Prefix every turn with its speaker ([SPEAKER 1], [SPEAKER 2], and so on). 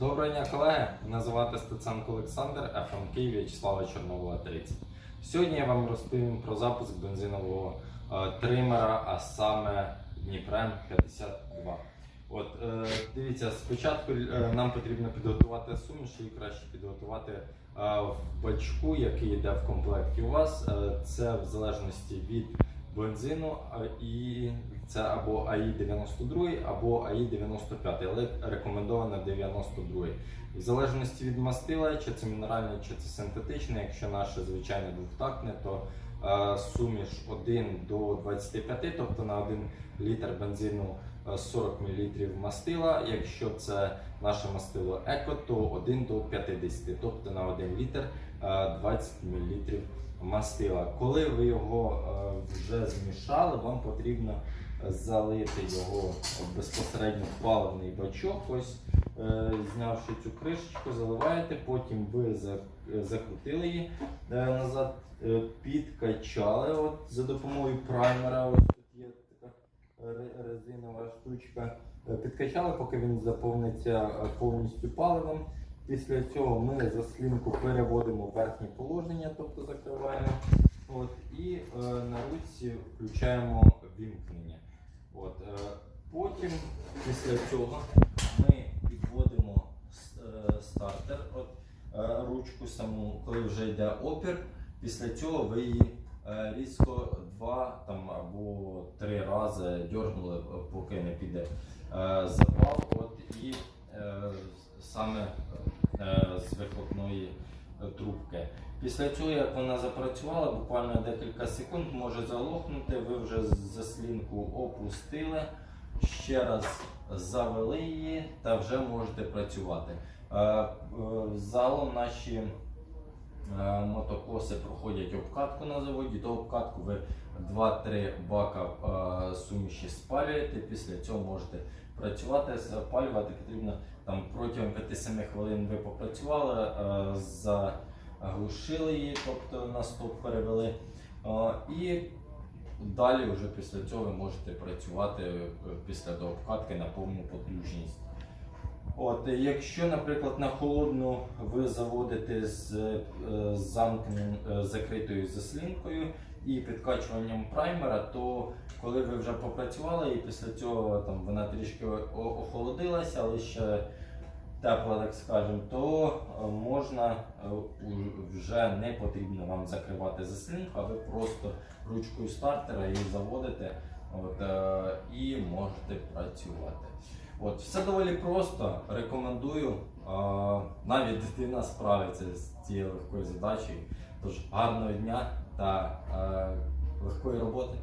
[SPEAKER 1] Доброго дня, колеги! Мене звати Стеценко Олександр, ФМ Київ В'ячеслава Чорновола 30. Сьогодні я вам розповім про запуск бензинового е, тримера, а саме Дніпрен 52. От, е, дивіться, спочатку е, нам потрібно підготувати суміш, і краще підготувати е, в бачку, який йде в комплекті у вас. Е, це в залежності від бензину, і це або АІ 92, або АІ 95, але рекомендовано 92. В залежності від мастила, чи це мінеральне, чи це синтетичне, якщо наше звичайне двохтактне, то суміш 1 до 25, тобто на 1 літр бензину е, 40 мл мастила. Якщо це наше мастило еко, то 1 до 50, тобто на 1 літр е, 20 мл мастила. Коли ви його е, вже змішали, вам потрібно залити його безпосередньо в паливний бачок. Ось е, знявши цю кришечку, заливаєте, потім ви закрутили її е, назад, е, підкачали от, за допомогою праймера. Ось тут є така резинова штучка. Е, Підкачали, поки він заповниться е, повністю паливом. Після цього ми заслінку переводимо верхнє положення, тобто закриваємо. От, і е, на ручці включаємо вімкнення. От, е, потім, після цього, ми підводимо с- е, стартер, от, е, ручку саму, коли вже йде опір. Після цього ви її е, різко два там, або три рази дьорнули, е, поки не піде запал. От, і саме з вихлопної трубки. Після цього, як вона запрацювала, буквально декілька секунд може заглохнути, ви вже заслінку опустили, ще раз завели її та вже можете працювати. Е, е, Загалом наші е, мотокоси проходять обкатку на заводі. До обкатку ви 2-3 бака суміші спалюєте, після цього можете працювати, запалювати потрібно там протягом 5-7 хвилин ви попрацювали, заглушили її, тобто на стоп перевели. І далі вже після цього ви можете працювати е, після дообкатки на повну потужність. От, якщо, наприклад, на холодну ви заводите з е, замкненим, е, закритою заслінкою і підкачуванням праймера, то коли ви вже попрацювали і після цього там вона трішки охолодилася, але ще тепла, так скажемо, то е, можна е, вже не потрібно вам закривати заслінку, а ви просто ручкою стартера її заводите от, е, і можете працювати. От, все доволі просто. Рекомендую. Навіть дитина справиться з цією легкою задачею. Тож гарного дня та легкої роботи.